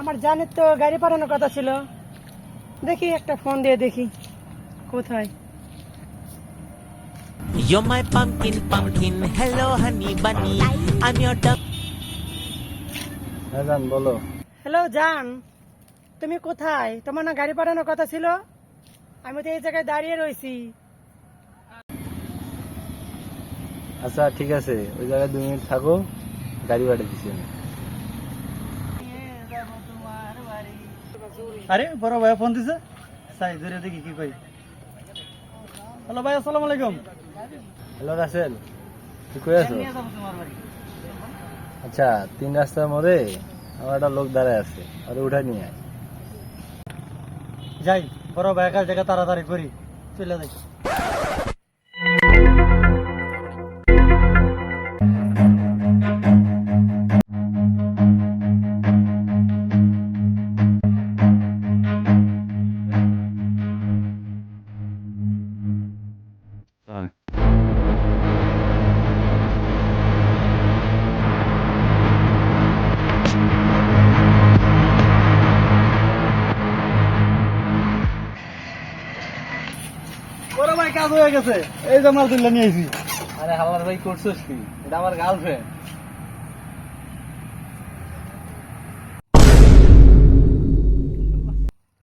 আমার জানের তো গাড়ি পাঠানোর কথা ছিল। দেখি একটা ফোন দিয়ে দেখি কোথায়? You're my pumpkin, pumpkin. Hello, honey bunny. I'm your. হ্যাঁ জান বলো। হ্যালো জান। তুমি কোথায়? তোমার না গাড়ি পাঠানোর কথা ছিল? আমি তো এই জায়গায় দাঁড়িয়ে রয়েছি। আচ্ছা ঠিক আছে। ওই জায়গায় দুই মিনিট থাকো। গাড়ি পাঠিয়ে দিচ্ছি আমি। আরে বড় ভাই ফোন দিছে। সাই ধরে দেখি কি কই হ্যালো ভাই আসসালামু আলাইকুম। হ্যালো রাসেল তুই কই আছো? আচ্ছা তিন রাস্তার মোড়ে আমার একটা লোক দাঁড়ায় আছে আর উঠা নিয়ে আয়। যাই বড় ভাই কাজ জায়গা তাড়াতাড়ি করি চলে যাই। বড় ভাই, কাজ হয়ে গেছে। এই যে মাল তুলে নিয়ে আরে হালার ভাই, করছিস কি? এটা আমার গার্লফ্রেন্ড